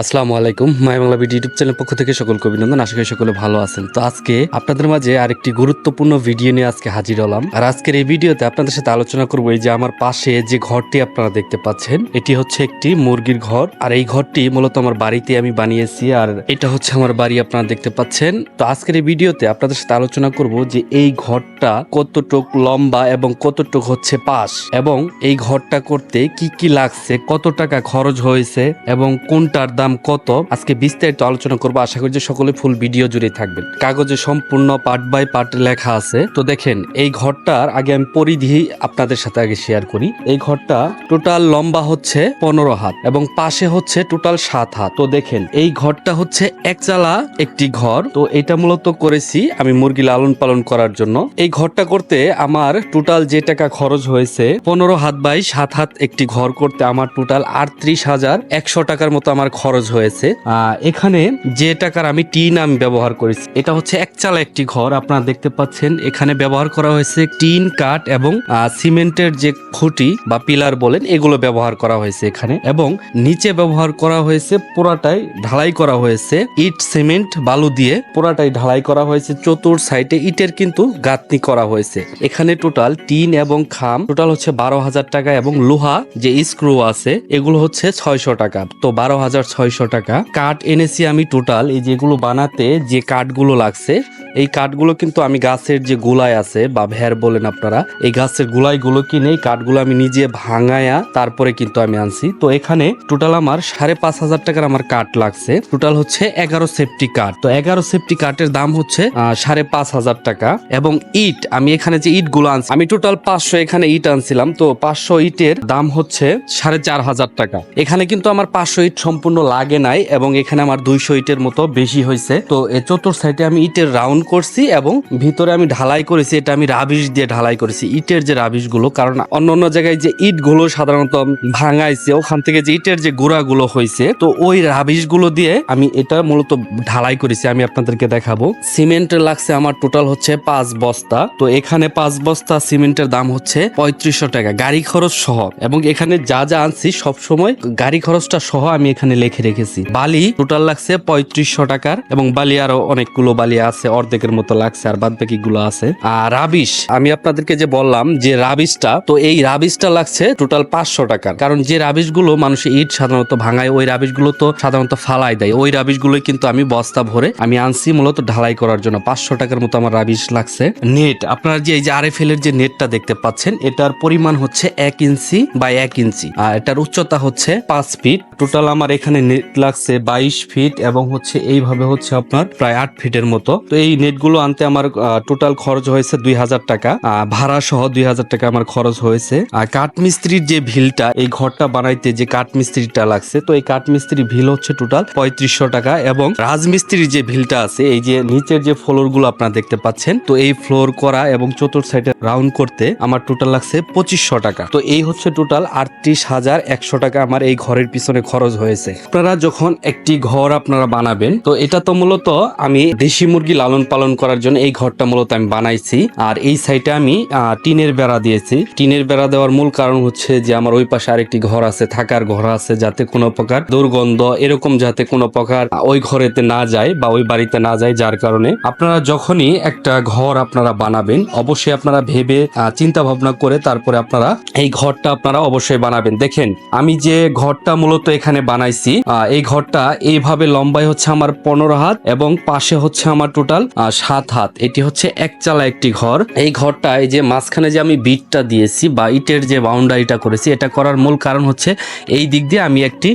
আসসালামু আলাইকুম, my Bangla video YouTube channel পক্ষ থেকে সকলকে অভিনন্দন, আশা করি সকলে ভালো আছেন। তো আজকে আপনাদের মাঝে আরেকটি গুরুত্বপূর্ণ ভিডিও নিয়ে আজকে হাজির হলাম। আর আজকের এই ভিডিওতে আপনাদের সাথে আলোচনা করব এই যে আমার পাশে যে ঘরটি আপনারা দেখতে পাচ্ছেন, এটি হচ্ছে একটি মুরগির ঘর। আর এই ঘরটি মূলত আমার বাড়িতে আমি বানিয়েছি, আর এটা হচ্ছে আমার বাড়ি আপনারা দেখতে পাচ্ছেন। তো আজকের এই ভিডিওতে আপনাদের সাথে আলোচনা করব যে এই ঘরটা কতটুক লম্বা এবং কতটুক হচ্ছে পাশ, এবং এই ঘরটা করতে কি কি লাগছে, কত টাকা খরচ হয়েছে, এবং কোনটার দাম কত? আজকে বিস্তারিত আলোচনা করব। আশা করি যে সকলে ফুল ভিডিও জুড়ে থাকবেন। কাগজে সম্পূর্ণ পার্ট বাই পার্ট লেখা আছে। তো দেখেন, এই ঘরটার আগে আমি পরিধি আপনাদের সাথে আগে শেয়ার করি। এই ঘরটা টোটাল লম্বা হচ্ছে পনেরো হাত এবং পাশে হচ্ছে টোটাল সাত হাত। তো দেখেন, এই ঘরটা হচ্ছে একচালা একটি ঘর। তো এটা মূলত করেছি আমি মুরগি লালন পালন করার জন্য। এই ঘরটা করতে আমার টোটাল যে টাকা খরচ হয়েছে, পনেরো হাত বাই সাত হাত একটি ঘর করতে আমার টোটাল আটত্রিশ হাজার একশো টাকার মতো আমার খরচ হয়েছে। আহ, এখানে যে টাকার আমি টিন আমি ব্যবহার করেছি এটা হচ্ছে একচালা একটি ঘর। আপনারা দেখতে পাচ্ছেন এখানে ব্যবহার করা হয়েছে টিন কাঠ এবং সিমেন্টের যে খুঁটি বা পিলার বলেন এগুলো ব্যবহার করা হয়েছে এখানে। এবং নিচে ব্যবহার করা হয়েছে পুরাটাই ঢালাই করা হয়েছে। ইট সিমেন্ট বালু দিয়ে পুরাটাই ঢালাই করা হয়েছে। চতুর সাইডে ইটের কিন্তু গাঁথনি করা হয়েছে। এখানে টোটাল টিন এবং খাম টোটাল হচ্ছে বারো হাজার টাকা এবং লোহা যে স্ক্রু আছে এগুলো হচ্ছে ছয়শো টাকা। তো বারো হাজার ছয়শো টাকা। কাঠ এনেছি আমি টোটাল এই যেগুলো বানাতে যে কাঠগুলো লাগছে, এই কাঠগুলো কিন্তু আমি গাছের যে গুলাই আছে, বা ভ্যার বলেন আপনারা, এই গাছের গুলাইগুলো কিনে কাঠগুলো আমি নিজে ভাঙায়া তারপরে কিন্তু আমি আনছি। তো এখানে টোটাল আমার সাড়ে পাঁচ হাজার টাকার আমার কাঠ লাগছে। টোটাল হচ্ছে এগারো সেফটি কাঠ তো এগারো সেফটি কাঠের দাম হচ্ছে সাড়ে পাঁচ হাজার টাকা। এবং ইট, আমি এখানে যে ইটগুলো আনছি, আমি টোটাল পাঁচশো এখানে ইট আনছিলাম। তো পাঁচশো ইটের দাম হচ্ছে সাড়ে চার হাজার টাকা। এখানে কিন্তু আমার পাঁচশো ইট সম্পূর্ণ লাগে নাই এবং এখানে আমার দুইশো ইটের মতো বেশি হয়েছে। তো এই চতুর সাইডে আমি ইটের রাউন্ড করছি এবং ভিতরে আমি ঢালাই করেছি, এটা আমি রাবিশ দিয়ে ঢালাই করেছি, ইটের যে রাবিশগুলো কারণ অন্য অন্য জায়গায় যে ইটগুলো সাধারণত ভাঙাইছে, ওখান থেকে যে ইটের যে গুঁড়া গুলো হয়েছে, তো ওই রাবিশগুলো দিয়ে আমি এটা মূলত ঢালাই করেছি, আমি আপনাদেরকে দেখাবো। সিমেন্ট লাগছে আমার টোটাল হচ্ছে পাঁচ বস্তা। তো এখানে পাঁচ বস্তা সিমেন্টের দাম হচ্ছে পঁয়ত্রিশশো টাকা, গাড়ি খরচ সহ। এবং এখানে যা যা আনছি সব সময় গাড়ি খরচটা সহ আমি এখানে লিখে রেখেছি বালি টোটাল লাগছে পঁয়ত্রিশশো টাকার এবং বালি আরও অনেকগুলো বালি আছে, অর্ধেকের মতো লাগছে আর বাদ বাকি গুলো আছে। আর রাবিশ, আমি আপনাদেরকে যে বললাম যে রাবিশটা, তো এই রাবিশটা লাগছে টোটাল পাঁচশো টাকার। কারণ যে রাবিশগুলো মানুষ ইট সাধারণত ভাঙায়, ওই রাবিশগুলো তো সাধারণত ফালাই দেয়। ওই রাবিশ গুলোই কিন্তু আমি বস্তা ভরে আমি আনছি মূলত ঢালাই করার জন্য। পাঁচশো টাকার মতো আমার রাবিশ লাগছে। নেট, আপনারা যে এই যে আরএফএল এর যে নেটটা দেখতে পাচ্ছেন, এটার পরিমাণ হচ্ছে এক ইঞ্চি বা এক ইঞ্চি। আর এটার উচ্চতা হচ্ছে পাঁচ ফিট। টোটাল আমার এখানে লাগছে বাইশ ফিট এবং হচ্ছে এইভাবে হচ্ছে আপনার প্রায় আট ফিটের মতো। তো এই নেটগুলো আনতে আমার টোটাল খরচ হয়েছে দুই হাজার টাকা। ভাড়া সহ দুই হাজার টাকা আমার খরচ হয়েছে। আর কাঠমিস্ত্রির যে ভিলটা, এই ঘরটা বানাইতে যে কাঠমিস্ত্রিটা লাগছে, তো এই কাঠমিস্ত্রি ভিল হচ্ছে টোটাল পঁয়ত্রিশশো টাকা এবং রাজমিস্ত্রির যে ভিলটা আছে, এই যে নিচের যে ফ্লোরগুলো আপনারা দেখতে পাচ্ছেন, তো এই ফ্লোর করা এবং চতুর্থ সাইডে রাউন্ড করতে আমার টোটাল লাগছে পঁচিশশো টাকা। তো এই হচ্ছে টোটাল আটত্রিশ হাজার একশো টাকা আমার এই ঘরের পিছনে খরচ হয়েছে। আপনারা যখন একটি ঘর আপনারা বানাবেন, তো এটা তো মূলত আমি দেশি মুরগি লালন পালন করার জন্য এই ঘরটা মূলত আমি বানাইছি। আর এই সাইডে আমি টিনের বেড়া দিয়েছি। টিনের বেড়া দেওয়ার মূল কারণ হচ্ছে যে আমার ওই পাশে আরেকটি ঘর আছে, থাকার ঘর আছে, যাতে কোনো প্রকার দুর্গন্ধ, এরকম যাতে কোনো প্রকার ওই ঘরেতে না যায় বা ওই বাড়িতে না যায়, যার কারণে আপনারা যখনই একটা ঘর আপনারা বানাবেন, অবশ্যই আপনারা ভেবে চিন্তা ভাবনা করে তারপরে আপনারা এই ঘরটা আপনারা অবশ্যই বানাবেন। দেখেন, আমি যে ঘরটা মূলত এখানে বানাইছি এই ঘরটা এইভাবে লম্বায় হচ্ছে আমার পনেরো হাত এবং পাশে হচ্ছে আমার টোটাল সাত হাত। এটি হচ্ছে একচালা একটি ঘর। এই ঘরটা এই যে মাঝখানে যে আমি বিটটা দিয়েছি বা ইটের যে বাউন্ডারিটা করেছি, এটা করার মূল কারণ হচ্ছে এই দিক দিয়ে আমি একটি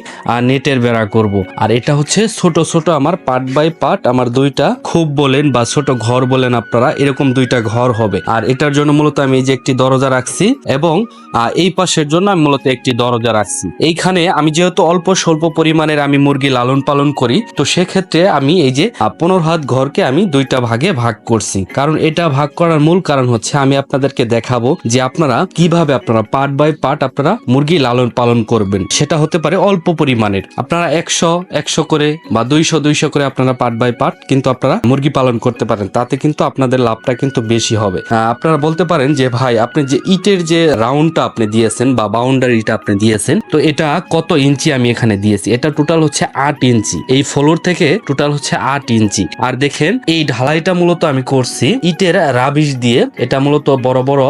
নেটের বেড়া করব। আর এটা হচ্ছে ছোট ছোট আমার পার্ট বাই পার্ট আমার দুইটা খুব বলেন বা ছোট ঘর বলেন আপনারা, এরকম দুইটা ঘর হবে। আর এটার জন্য মূলত আমি এই যে একটি দরজা রাখছি এবং এই পাশের জন্য আমি মূলত একটি দরজা রাখছি। এইখানে আমি যেহেতু অল্প স্বল্প পরিমাণের আমি মুরগি লালন পালন করি, তো সেক্ষেত্রে আমি এই যে পনেরো হাত ঘরকে আমি দুইটা ভাগে ভাগ করছি। কারণ এটা ভাগ করার মূল কারণ হচ্ছে আমি আপনাদেরকে দেখাবো যে আপনারা কীভাবে আপনারা পার্ট বাই পার্ট আপনারা মুরগি লালন পালন করবেন। সেটা হতে পারে অল্প পরিমাণের। আপনারা একশো একশো করে বা দুইশো দুইশো করে আপনারা পার্ট বাই পার্ট কিন্তু আপনারা মুরগি পালন করতে পারেন। তাতে কিন্তু আপনাদের লাভটা কিন্তু বেশি হবে। আপনারা বলতে পারেন যে, ভাই, আপনি যে ইটের যে রাউন্ডটা আপনি দিয়েছেন বা বাউন্ডারিটা আপনি দিয়েছেন, তো এটা কত ইঞ্চি আমি এখানে দিয়েছি? এটা টোটাল হচ্ছে আট ইঞ্চি। এই ফ্লোর থেকে টোটাল হচ্ছে আট ইঞ্চি। আর দেখেন, এই ঢালাইটা মূলত আমি করছি ইটের রাবিশ দিয়ে। এটা মূলত বড় বড়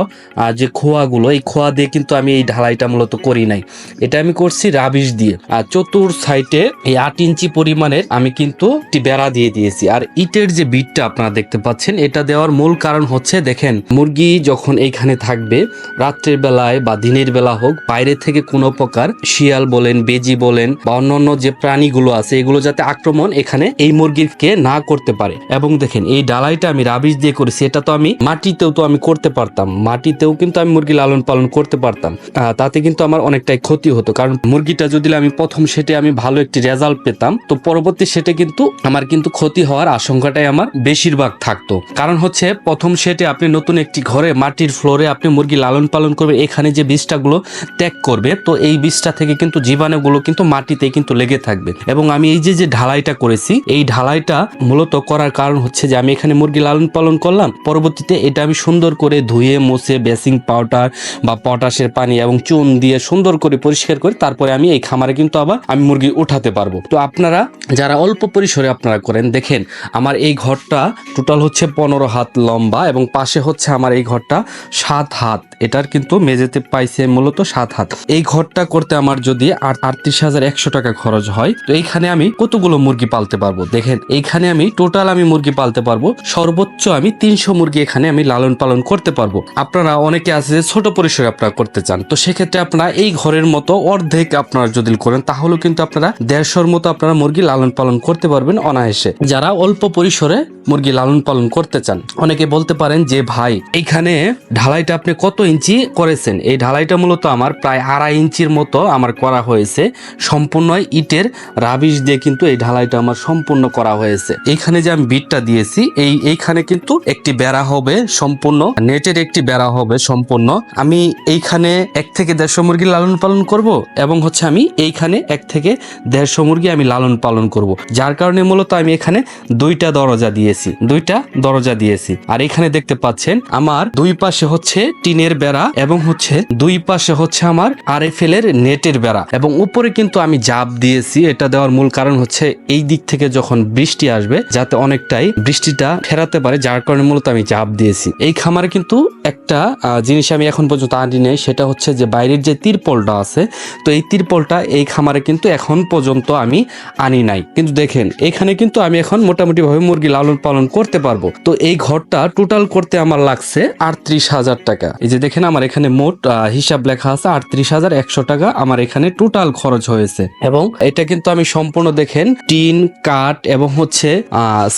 যে খোয়াগুলো, এই খোয়া দিয়ে কিন্তু আমি এই ঢালাইটা মূলত করি নাই। এটা আমি করছি রাবিশ দিয়ে। আর চতুর সাইডে এই আট ইঞ্চি পরিমাণের আমি কিন্তু একটি বেড়া দিয়ে দিয়েছি। আর ইটের যে বিটটা আপনারা দেখতে পাচ্ছেন, এটা দেওয়ার মূল কারণ হচ্ছে দেখেন, মুরগি যখন এইখানে থাকবে, রাত্রের বেলায় বা দিনের বেলা হোক, বাইরে থেকে কোনো প্রকার শিয়াল বলেন, বেজি বলেন বা অন্যান্য যে প্রাণীগুলো আছে, এগুলো যাতে আক্রমণ এখানে এই মুরগিকে না করতে পারে। এবং দেখেন, এই ডালাইটা আমি রাবিশ দিয়ে করেছি, এটা তো আমি মাটিতেও তো আমি করতে পারতাম। মাটিতেও কিন্তু আমি মুরগি লালন পালন করতে পারতাম। তাতে কিন্তু আমার অনেকটাই ক্ষতি হতো। কারণ মুরগিটা যদি আমি প্রথম সেটে আমি ভালো একটি রেজাল্ট পেতাম, তো পরবর্তী সেটে কিন্তু আমার কিন্তু ক্ষতি হওয়ার আশঙ্কাটাই আমার বেশিরভাগ থাকতো। কারণ হচ্ছে, প্রথম সেটে আপনি নতুন একটি ঘরে মাটির ফ্লোরে আপনি মুরগি লালন পালন করবে, এখানে যে বীজটাগুলো ত্যাগ করবে, তো এই বীজটা থেকে কিন্তু জীবাণুগুলো কিন্তু মাটিতে কিন্তু লেগে থাকবে। এবং আমি এই যে যে ঢালাইটা করেছি, এই ঢালাইটা মূলত করার কারণ হচ্ছে যে, আমি এখানে মুরগি লালন পালন করলাম। পরবর্তীতে এটা আমি সুন্দর করে ধুয়ে, মুছে বেসিং পাউডার বা পটাশের পানি এবং চুন দিয়ে সুন্দর করে পরিষ্কার করে তারপরে আমি এই খামারে কিন্তু আবার আমি মুরগি উঠাতে পারব। তো আপনারা যারা অল্প পরিসরে আপনারা করেন, দেখেন আমার এই ঘরটা টোটাল হচ্ছে পনেরো হাত লম্বা এবং পাশে হচ্ছে আমার এই ঘরটা সাত হাত। এটার কিন্তু মেঝেতে পাইছে মূলত সাত হাত। এই ঘরটা করতে আমার যদি আটত্রিশ হাজার একশো টাকা খরচ হয়, তো এইখানে আমি কতগুলো মুরগি পালতে পারব? দেখেন, এইখানে আমি টোটাল আমি মুরগি পালতে পারব, সর্বোচ্চ আমি তিনশো মুরগি এখানে আমি লালন পালন করতে পারব। আপনারা অনেকে আছে যে ছোট পরিসরে আপনারা করতে চান, তো সেক্ষেত্রে আপনারা এই ঘরের মতো অর্ধেক আপনারা যদি করেন, তাহলেও কিন্তু আপনারা দেড়শোর মতো আপনারা মুরগি লালন পালন করতে পারবেন অনায়াসে। যারা অল্প পরিসরে মুরগি লালন পালন করতে চান, অনেকে বলতে পারেন যে, ভাই, এইখানে ঢালাইটা আপনি কত ইঞ্চি করেছেন। এই ঢালাইটা মূলত আমার প্রায় আড়াই ইঞ্চির মতো আমার করা হয়েছে। সম্পূর্ণ ইটের রাবিশ দিয়ে কিন্তু এই ঢালাইটা আমার সম্পূর্ণ করা হয়েছে। এইখানে যে আমি বিটটা দিয়েছি, এই এইখানে কিন্তু একটি বেড়া হবে, সম্পূর্ণ নেটের একটি বেড়া হবে সম্পূর্ণ। আমি এইখানে এক থেকে দেড়শো মুরগি লালন পালন করব এবং হচ্ছে আমি এইখানে এক থেকে দেড়শো মুরগি আমি লালন পালন করব। যার কারণে মূলত আমি এখানে দুইটা দরজা দিয়েছি, দুইটা দরজা দিয়েছি। আর এখানে দেখতে পাচ্ছেন, আমার দুই পাশে হচ্ছে টিনের বেড়া এবং হচ্ছে দুই পাশে হচ্ছে আমার আর আরএফএল এর নেটের বেড়া। এবং উপরে কিন্তু আমি জাপ দিয়েছি, এটা দেওয়ার মূল কারণ হচ্ছে এই দিক থেকে যখন বৃষ্টি আসবে, যাতে অনেকটাই বৃষ্টিটা ফেরাতে পারে, যার কারণে মূলত আমি জাপ দিয়েছি। এই খামারে কিন্তু একটা জিনিস আমি এখন পর্যন্ত আনি নেই, সেটা হচ্ছে যে বাইরের যে তিরপলটা আছে, তো এই তিরপলটা এই খামারে কিন্তু এখন পর্যন্ত আমি আনি নাই। কিন্তু দেখেন, এখানে কিন্তু আমি এখন মোটামুটি ভাবে মুরগি লালন পালন করতে পারব। তো এই ঘরটা টোটাল করতে আমার লাগছে আটত্রিশ হাজার টাকা। এই যে দেখেন, আমার এখানে মোট হিসাব লেখা আছে আটত্রিশ হাজার একশো টাকা। আমার এখানে টোটাল খরচ হয়েছে। এবং এটা কিন্তু আমি সম্পূর্ণ দেখেন, টিন, কাঠ এবং হচ্ছে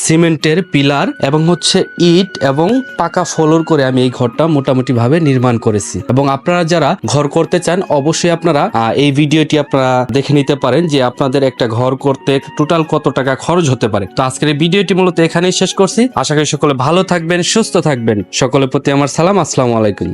সিমেন্টের পিলার এবং হচ্ছে ইট এবং পাকা ফলোর করে আমি এই ঘরটা মোটামুটি ভাবে নির্মাণ করেছি। এবং আপনারা যারা ঘর করতে চান, অবশ্যই আপনারা এই ভিডিওটি আপনারা দেখে নিতে পারেন যে আপনাদের একটা ঘর করতে টোটাল কত টাকা খরচ হতে পারে। তো আজকের এই ভিডিওটি মূলত এখানেই শেষ করছি। আশা করি সকলে ভালো থাকবেন, সুস্থ থাকবেন। সকলের প্রতি আমার সালাম, আসসালামু আলাইকুম।